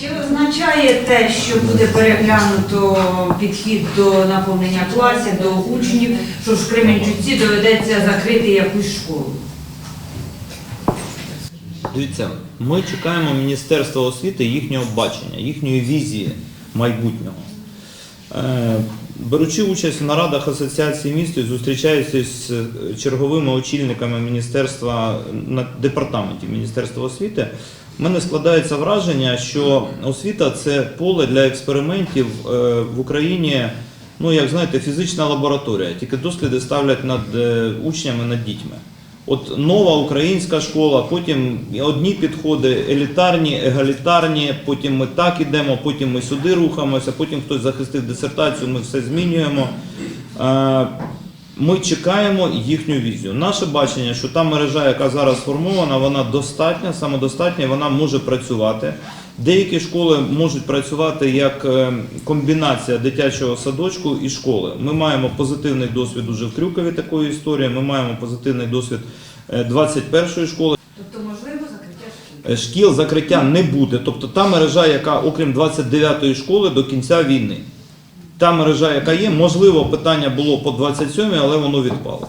Чи означає те, що буде переглянуто підхід до наповнення класів, до учнів, що в Кременчуці доведеться закрити якусь школу? Дивіться, ми чекаємо Міністерства освіти їхнього бачення, їхньої візії майбутнього. Беручи участь в нарадах Асоціації міст і зустрічаючись з е, черговими очільниками міністерства на департаменті Міністерства освіти, в мене складається враження, що освіта це поле для експериментів е, в Україні. Ну, як знаєте, фізична лабораторія, тільки досліди ставлять над е, учнями, над дітьми. От нова українська школа, потім одні підходи елітарні, егалітарні, потім ми так ідемо, потім ми сюди рухаємося, потім хтось захистив дисертацію, ми все змінюємо. Е, Ми чекаємо їхню візію. Наше бачення, що та мережа, яка зараз сформована, вона достатня, самодостатня, вона може працювати. Деякі школи можуть працювати як е, комбінація дитячого садочку і школи. Ми маємо позитивний досвід уже в Крюкові такої історії. Ми маємо позитивний досвід е, 21-ї школи. Тобто можливо закриття шкіл? Е, Шкіл закриття не буде. Тобто та мережа, яка окрім 29-ї школи до кінця війни. Та мережа, яка є, можливо, питання було по 27-й, але воно відпало.